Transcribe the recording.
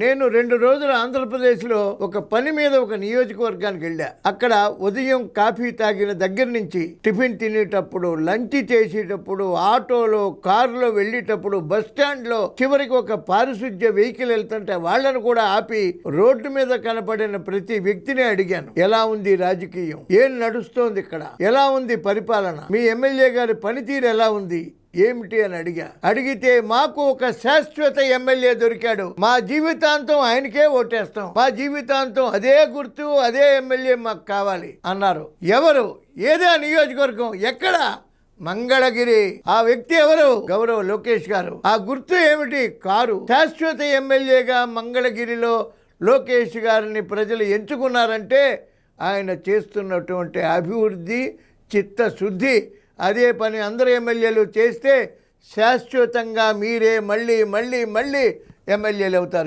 నేను రెండు రోజులు ఆంధ్రప్రదేశ్లో ఒక పని మీద ఒక నియోజకవర్గానికి వెళ్ళా. అక్కడ ఉదయం కాఫీ తాగిన దగ్గర నుంచి టిఫిన్ తినేటప్పుడు లంచ్ చేసేటప్పుడు ఆటోలో కారులో వెళ్ళేటప్పుడు బస్ స్టాండ్లో చివరికి ఒక పారిశుద్ధ్య వెహికల్ వెళ్తుంటే వాళ్ళను కూడా ఆపి రోడ్డు మీద కనపడిన ప్రతి వ్యక్తిని అడిగాను. ఎలా ఉంది రాజకీయం? ఏం నడుస్తోంది ఇక్కడ? ఎలా ఉంది పరిపాలన? మీ ఎమ్మెల్యే గారి పనితీరు ఎలా ఉంది? ఏమిటి అని అడిగా. అడిగితే మాకు ఒక శాశ్వత ఎమ్మెల్యే దొరికాడు. మా జీవితాంతం ఆయనకే ఓటేస్తాం. మా జీవితాంతం అదే గుర్తు అదే ఎమ్మెల్యే మాకు కావాలి అన్నారు. ఎవరు? ఏదో నియోజకవర్గం? ఎక్కడ? మంగళగిరి. ఆ వ్యక్తి ఎవరు? గౌరవ్ లోకేష్ గారు. ఆ గుర్తు ఏమిటి? కారు. శాశ్వత ఎమ్మెల్యేగా మంగళగిరిలో లోకేష్ గారిని ప్రజలు ఎంచుకున్నారంటే ఆయన చేస్తున్నటువంటి అభివృద్ధి చిత్తశుద్ధి అదే పని అందరు ఎమ్మెల్యేలు చేస్తే శాశ్వతంగా మీరే మళ్ళీ మళ్ళీ మళ్ళీ ఎమ్మెల్యేలు అవుతారు.